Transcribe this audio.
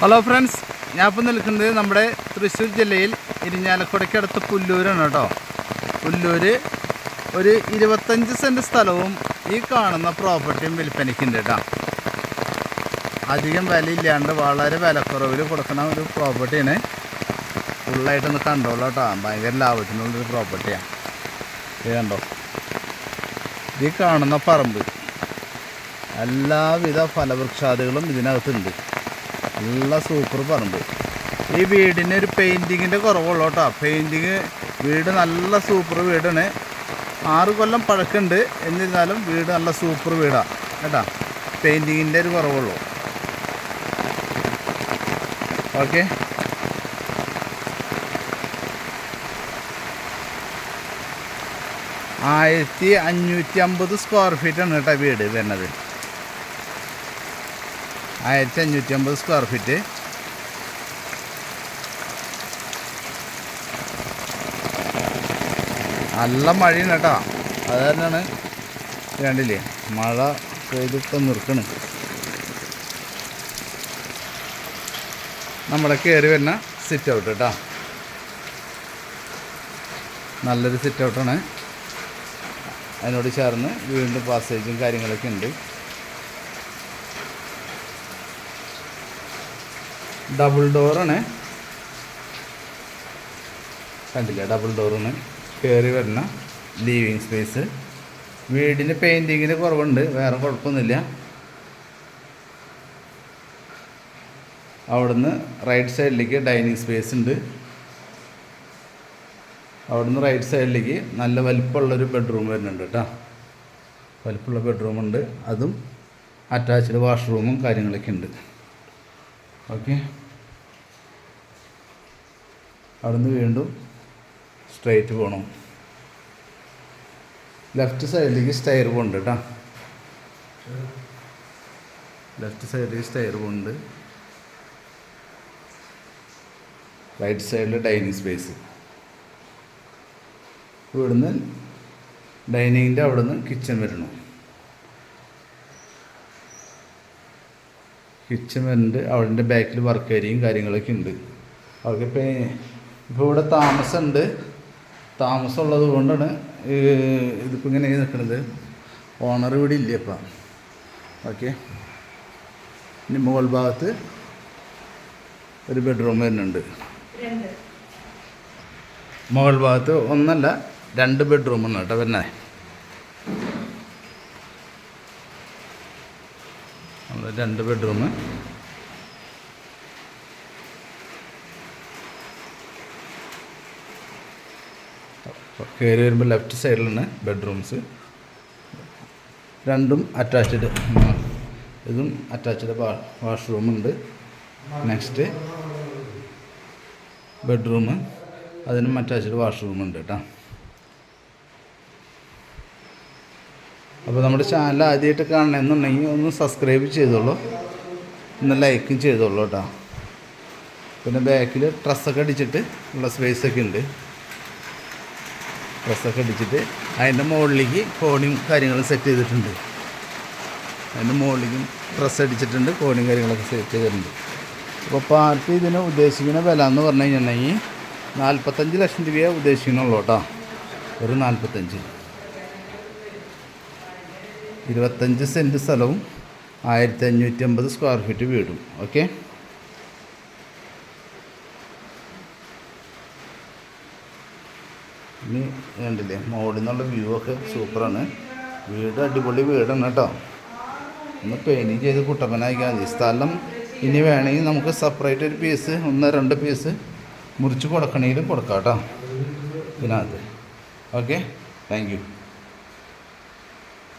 Hello friends ഞാൻ ഇപ്പോൾ നിൽക്കുന്നത് നമ്മുടെ തൃശ്ശൂർ ജില്ലയിൽ ഇരിഞ്ഞാലക്കുടയ്ക്കടുത്ത് പുല്ലൂരാണ് കേട്ടോ. പുല്ലൂര് ഒരു ഇരുപത്തഞ്ച് സെന്റ് സ്ഥലവും ഈ കാണുന്ന പ്രോപ്പർട്ടിയും വിൽപ്പനയ്ക്കുണ്ട് കേട്ടോ. അധികം വിലയില്ലാണ്ട് വളരെ വിലക്കുറവിൽ കൊടുക്കുന്ന ഒരു പ്രോപ്പർട്ടിയാണ്. ഫുള്ളായിട്ടൊന്ന് കണ്ടോളൂ കേട്ടോ. ഭയങ്കര ലാഭത്തിനുള്ളൊരു പ്രോപ്പർട്ടിയാണ് ഇത് കണ്ടോ? ഈ കാണുന്ന പറമ്പ്. എല്ലാവിധ ഫലവൃക്ഷാദികളും ഇതിനകത്തുണ്ട്. നല്ല സൂപ്പർ പറമ്പ്. ഈ വീടിന് ഒരു പെയിന്റിങ്ങിന്റെ കുറവുള്ളൂ കേട്ടോ പെയിന്റിങ് വീട് നല്ല സൂപ്പർ വീടാണ്. ആറ് കൊല്ലം പഴക്കുണ്ട്. എന്നിരുന്നാലും വീട് നല്ല സൂപ്പർ വീടാണ് കേട്ടോ? പെയിന്റിങ്ങിന്റെ ഒരു കുറവുള്ളൂ. ഓക്കെ ആയിരത്തി അഞ്ഞൂറ്റി അമ്പത് സ്ക്വയർ ഫീറ്റാണ് കേട്ടോ വീട് വരുന്നത്. ആയിരത്തി അഞ്ഞൂറ്റി അമ്പത് സ്ക്വയർ ഫീറ്റ് നല്ല മഴയാണ് കേട്ടോ. അത് തന്നെയാണ് കണ്ടില്ലേ മഴ പെയ്തിട്ട് നിർക്കണ്. നമ്മുടെ കയറി വരുന്ന സിറ്റ് ഔട്ട് കേട്ടോ. നല്ലൊരു സിറ്റ് ഔട്ടാണ് അതിനോട് ചേർന്ന് വീണ്ടും പാസേജും കാര്യങ്ങളൊക്കെ ഉണ്ട്. ഡബിൾ ഡോറാണ് കണ്ടില്ല? ഡബിൾ ഡോറാണ് കയറി വരുന്ന ലീവിങ് സ്പേസ് വീടിന് പെയിന്റിങ്ങിന് കുറവുണ്ട്. വേറെ കുഴപ്പമൊന്നുമില്ല. അവിടുന്ന് റൈറ്റ് സൈഡിലേക്ക് ഡൈനിങ് സ്പേസ് ഉണ്ട്. അവിടുന്ന് റൈറ്റ് സൈഡിലേക്ക് നല്ല വലിപ്പമുള്ളൊരു ബെഡ്റൂം വരുന്നുണ്ട് കേട്ടോ. വലിപ്പമുള്ള ബെഡ്റൂമുണ്ട് അതും അറ്റാച്ച്ഡ് വാഷ്റൂമും കാര്യങ്ങളൊക്കെ ഉണ്ട്. ഓക്കെ. അവിടുന്ന് വീണ്ടും സ്ട്രെയിറ്റ് പോകണം ലെഫ്റ്റ് സൈഡിലേക്ക് സ്റ്റെയർ പോകുന്നുണ്ട് കേട്ടോ ലെഫ്റ്റ് സൈഡിലേക്ക് സ്റ്റെയർ പോകുന്നുണ്ട് റൈറ്റ് സൈഡിൽ ഡൈനിങ് സ്പേസ് ഇവിടുന്ന് ഡൈനിങ്ങിന്റെ അവിടുന്ന് കിച്ചൺ വരണം. കിച്ചൺ വരുന്നുണ്ട് ബാക്കിൽ വർക്ക് ഏരിയയും കാര്യങ്ങളൊക്കെ ഉണ്ട്. അവർക്ക് ഇപ്പോൾ ഇവിടെ താമസമുണ്ട്. താമസം ഉള്ളത് കൊണ്ടാണ് ഇതിപ്പോൾ ഇങ്ങനെ നിൽക്കുന്നത് ഓണർ ഇവിടെ ഇല്ല ഇപ്പം. ഓക്കെ. ഇനി മുകൾ ഭാഗത്ത് ഒരു ബെഡ്റൂം വരുന്നുണ്ട്. മുകൾ ഭാഗത്ത് ഒന്നല്ല രണ്ട് ബെഡ്റൂമാണ് കേട്ടോ വരുന്നത്. രണ്ട് ബെഡ്റൂം കയറി വരുമ്പോൾ ലെഫ്റ്റ് സൈഡിലാണ് ബെഡ്റൂംസ് രണ്ടും അറ്റാച്ച്ഡ് ഇതും അറ്റാച്ച്ഡ് വാഷ്റൂം ഉണ്ട്. നെക്സ്റ്റ് ബെഡ്റൂം അതിനും അറ്റാച്ച്ഡ് വാഷ്റൂം ഉണ്ട് കേട്ടോ അപ്പോൾ നമ്മുടെ ചാനൽ ആദ്യമായിട്ട് കാണണമെന്നുണ്ടെങ്കിൽ ഒന്ന് സബ്സ്ക്രൈബ് ചെയ്തോളൂ. ഒന്ന് ലൈക്കും ചെയ്തോളൂ കേട്ടോ. പിന്നെ ബാക്കിൽ ഡ്രസ്സൊക്കെ അടിച്ചിട്ട് ഉള്ള സ്പേസൊക്കെ ഉണ്ട്. ഡ്രസ്സൊക്കെ അടിച്ചിട്ട് അതിന്റെ മുകളിലേക്ക് കോണിയും കാര്യങ്ങളും സെറ്റ് ചെയ്തിട്ടുണ്ട്. അതിന്റെ മുകളിലേക്കും ഡ്രസ്സ് അടിച്ചിട്ടുണ്ട് കോണിയും കാര്യങ്ങളൊക്കെ സെറ്റ് ചെയ്തിട്ടുണ്ട്. അപ്പോൾ പാർട്ടി ഇതിന് ഉദ്ദേശിക്കുന്ന വില എന്ന് പറഞ്ഞു കഴിഞ്ഞിട്ടുണ്ടെങ്കിൽ നാൽപ്പത്തഞ്ച് ലക്ഷം രൂപയെ ഉദ്ദേശിക്കുന്നുള്ളൂ കേട്ടോ. ഒരു നാൽപ്പത്തഞ്ച് ഇരുപത്തഞ്ച് സെന്റ് സ്ഥലവും ആയിരത്തി അഞ്ഞൂറ്റി അമ്പത് സ്ക്വയർ ഫീറ്റ് വീടും. ഓക്കെ ഇനി കണ്ടില്ലേ മോളിൽ നിന്നുള്ള വ്യൂ ഒക്കെ സൂപ്പറാണ് വീട് അടിപൊളി വീടാണ് കേട്ടോ. ഒന്ന് പെയിന്റിങ് ചെയ്ത് കുട്ടപ്പനാക്കിയാൽ മതി. സ്ഥലം ഇനി വേണമെങ്കിൽ നമുക്ക് സെപ്പറേറ്റ് ഒരു പീസ് ഒന്ന് രണ്ട് പീസ് മുറിച്ച് കൊടുക്കണമെങ്കിലും കൊടുക്കാം കേട്ടോ ഇതിനകത്ത്. Okay thank you